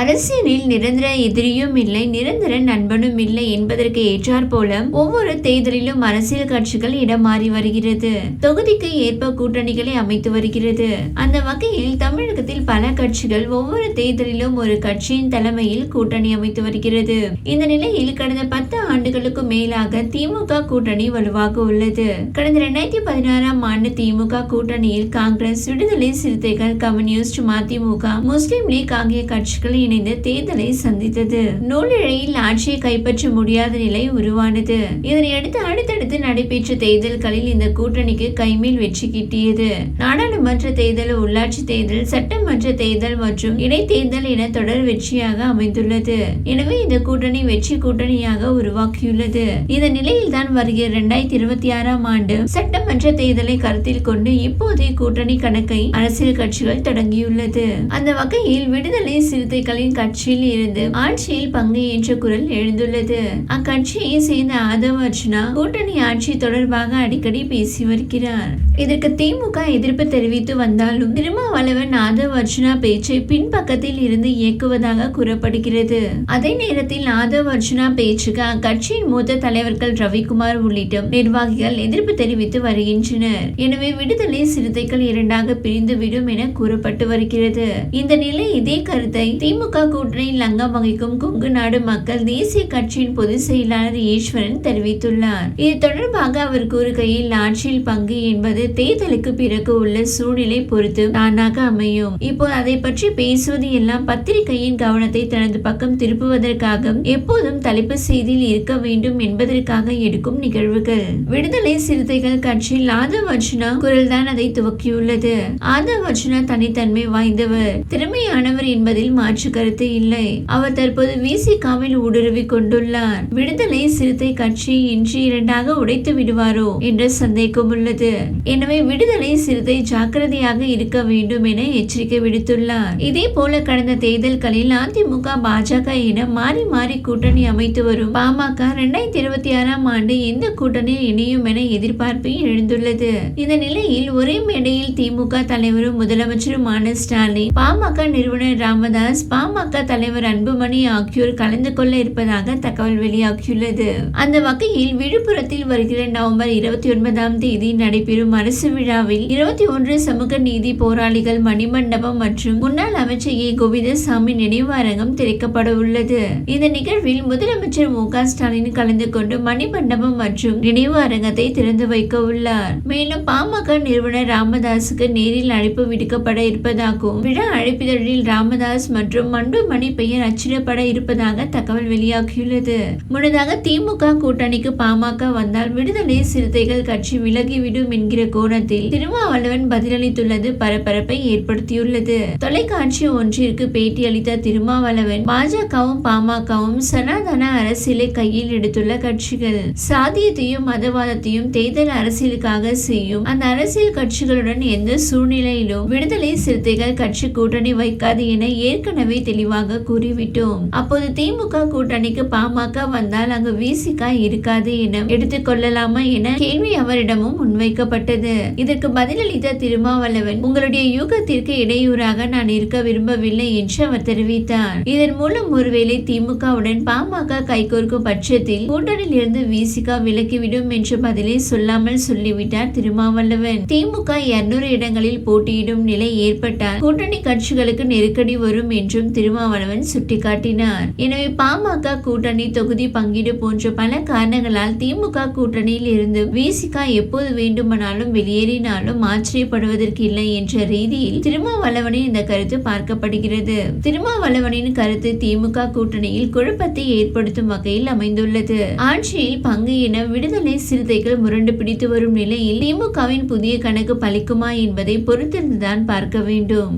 அரசியலில் நிரந்தர எதிரியும் இல்லை நிரந்தர நண்பனும் இல்லை என்பதற்கு ஏற்றாற் போல ஒவ்வொரு தேர்தலிலும் அரசியல் கட்சிகள் இடம் மாறி வருகிறது. தொகுதிக்கு ஏற்ப கூட்டணிகளை அமைத்து வருகிறது. அந்த வகையில் தமிழகத்தில் பல கட்சிகள் ஒவ்வொரு தேர்தலிலும் ஒரு கட்சியின் தலைமையில் கூட்டணி அமைத்து வருகிறது. இந்த நிலையில் கடந்த பத்து ஆண்டுகளுக்கு மேலாக திமுக கூட்டணி வலுவாக உள்ளது. கடந்த இரண்டாயிரத்தி பதினாறாம் ஆண்டு திமுக கூட்டணியில் காங்கிரஸ் விடுதலை சிறுத்தைகள் கம்யூனிஸ்ட் மதிமுக முஸ்லிம் லீக் ஆகிய கட்சிகள் இணைந்து தேர்தலை சந்தித்தது. நூலிழையில் ஆட்சியை கைப்பற்ற முடியாத நிலை உருவானது. இதனையடுத்து அடுத்தடுத்து நடைபெற்ற தேர்தல்களில் இந்த கூட்டணிக்கு கைமேல் வெற்றி கிட்டியது. நாடாளுமன்ற தேர்தல் உள்ளாட்சி தேர்தல் சட்டமன்ற தேர்தல் மற்றும் இடைத்தேர்தல் என தொடர் வெற்றியாக அமைந்துள்ளது. எனவே இந்த கூட்டணி வெற்றி கூட்டணியாக உருவாக்கியுள்ளது. இந்த நிலையில் தான் வருகிற இரண்டாயிரத்தி இருபத்தி ஆறாம் ஆண்டு சட்டமன்ற தேர்தலை கருத்தில் கொண்டு இப்போதைய கூட்டணி கணக்கை அரசியல் கட்சிகள் தொடங்கியுள்ளது. அந்த வகையில் விடுதலை சிறுத்தைகள் சிறுத்தைகளின் கட்சியில் இருந்து ஆட்சியில் பங்கு ஏற்ற குரல் எழுந்துள்ளது. அக்கட்சியை சேர்ந்த ஆதவ அர்ஜுனா கூட்டணி ஆட்சி தொடர்பாக அடிக்கடி பேசி வருகிறார். இதற்கு திமுக எதிர்ப்பு தெரிவித்து வந்தாலும் திருமாவளவன் ஆதவ் அர்ஜுனா பேச்சை பின்பக்கத்தில் இருந்து இயக்குவதாக கூறப்படுகிறது. அதே நேரத்தில் ஆதவ் அர்ஜுனா பேச்சுக்கு அக்கட்சியின் மூத்த தலைவர்கள் ரவிக்குமார் உள்ளிட்ட நிர்வாகிகள் எதிர்ப்பு தெரிவித்து வருகின்றனர். எனவே விடுதலை சிறுத்தைகள் இரண்டாக பிரிந்துவிடும் என கூறப்பட்டு வருகிறது. இந்த நிலை இதே கருத்தை திமுக கூட்டணியில் அங்கம் வகிக்கும் கொங்கு நாடு மக்கள் தேசிய கட்சியின் பொதுச் செயலாளர் ஈஸ்வரன் தெரிவித்துள்ளார். இது தொடர்பாக அவர் கூறுகையில் ஆட்சியில் பங்கு என்பது தேர்தலுக்கு பிறகு உள்ள சூழ்நிலை பொறுத்து தானாக அமையும். இப்போ அதை பற்றி பேசுவது எல்லாம் பத்திரிகையின் கவனத்தை தனது பக்கம் திருப்புவதற்காக எப்போதும் தலைப்பு செய்தியில் இருக்க வேண்டும் என்பதற்காக எடுக்கும் நிகழ்வுகள். விடுதலை சிறுத்தைகள் கட்சியில் ஆதவ் அர்ஜுனா குரல்தான் அதை துவக்கியுள்ளது. ஆதவ் அர்ஜுனா தனித்தன்மை வாய்ந்தவர். திறமையானவர் என்பதில் மாற்று மாற்று கருத்து இல்லை. அவர் தற்போது விசிகாவில் ஊடுருவி கொண்டுள்ளார். விடுதலை சிறுத்தை கட்சி இன்று இரண்டாக உடைத்து விடுவாரோ என்ற சந்தேகம் உள்ளது. எனவே விடுதலை சிறுத்தை ஜாக்கிரதையாக இருக்க வேண்டும் என எச்சரிக்கை விடுத்துள்ளார். இதே போல கடந்த தேர்தல்களில் அதிமுக பாஜக என மாறி மாறி கூட்டணி அமைத்து வரும் பாமக இரண்டாயிரத்தி இருபத்தி ஆறாம் ஆண்டு எந்த கூட்டணியில் இணையும் என எதிர்பார்ப்பு எழுந்துள்ளது. இந்த நிலையில் ஒரே மேடையில் திமுக தலைவரும் முதலமைச்சருமான ஸ்டாலின் பாமக நிறுவனர் ராமதாஸ் பாமக தலைவர் அன்புமணி ஆகியோர் கலந்து கொள்ள இருப்பதாக தகவல் வெளியாகியுள்ளது. அந்த வகையில் விழுப்புரத்தில் வருகிற நவம்பர் இருபத்தி ஒன்பதாம் தேதி நடைபெறும் அரசு விழாவில் இருபத்தி ஒன்று சமூக நீதி போராளிகள் மணிமண்டபம் மற்றும் முன்னாள் அமைச்சர் ஏ. கோவிந்தசாமி நினைவாரங்கம் திறக்கப்பட உள்ளது. இந்த நிகழ்வில் முதலமைச்சர் மு. க. ஸ்டாலின் கலந்து கொண்டு மணிமண்டபம் மற்றும் நினைவு அரங்கத்தை திறந்து வைக்க உள்ளார். மேலும் பாமக நிறுவனர் ராமதாஸுக்கு நேரில் அழைப்பு விடுக்கப்பட இருப்பதாகவும் விழா அழைப்பிதழில் ராமதாஸ் மற்றும் மண்டுமணி பெயர் அச்சிடப்பட இருப்பதாக தகவல் வெளியாகியுள்ளது. முன்னதாக திமுக கூட்டணிக்கு பாமக வந்தால் விடுதலை சிறுத்தைகள் கட்சி விலகிவிடும் என்கிற கோணத்தில் திருமாவளவன் பதிலளித்துள்ளது பரபரப்பை ஏற்படுத்தியுள்ளது. தொலைக்காட்சி ஒன்றிற்கு பேட்டியளித்த திருமாவளவன் பாஜகவும் பாமகவும் சனாதன அரசியலை கையில் எடுத்துள்ள கட்சிகள். சாதியத்தையும் மதவாதத்தையும் தேர்தல் அரசியலுக்காக செய்யும் அந்த அரசியல் கட்சிகளுடன் எந்த சூழ்நிலையிலும் விடுதலை சிறுத்தைகள் கட்சி கூட்டணி வைக்காது என ஏற்கனவே ஏற்கனவே தெளிவாக கூறிவிட்டோம். அப்போது திமுக கூட்டணிக்கு பாமக வந்தால் அங்கு விசிகா இருக்காது என எடுத்துக்கொள்ளலாமா என கேள்வி அவரிடமும் முன்வைக்கப்பட்டது. இதற்கு பதிலளித்த திருமாவளவன் உங்களுடைய யூகத்திற்கு இடையூறாக நான் இருக்க விரும்பவில்லை என்று அவர் தெரிவித்தார். இதன் மூலம் ஒருவேளை திமுகவுடன் பாமக கைகோர்க்கும் பட்சத்தில் கூட்டணியில் இருந்து விசிகா விலக்கிவிடும் என்ற பதிலை சொல்லாமல் சொல்லிவிட்டார் திருமாவளவன். திமுக இருநூறு இடங்களில் போட்டியிடும் நிலை ஏற்பட்டால் கூட்டணி கட்சிகளுக்கு நெருக்கடி வரும் என்றும் என்றும் திருமாவளவன் சுட்டிக்காட்டினார். எனவே பாமக கூட்டணி தொகுதி பங்கீடு போன்ற பல காரணங்களால் திமுக கூட்டணியில் இருந்து விசிகா எப்போது வேண்டுமானாலும் வெளியேறினாலும் ஆச்சரியப்படுவதற்கு இல்லை என்ற ரீதியில் திருமாவளவனின் இந்த கருத்து பார்க்கப்படுகிறது. திருமாவளவனின் கருத்து திமுக கூட்டணியில் குழப்பத்தை ஏற்படுத்தும் வகையில் அமைந்துள்ளது. ஆட்சியில் பங்கு என விடுதலை சிறுத்தைகள் முரண்டு பிடித்து வரும் நிலையில் திமுகவின் புதிய கணக்கு பலிக்குமா என்பதை பொறுத்திருந்துதான் பார்க்க வேண்டும்.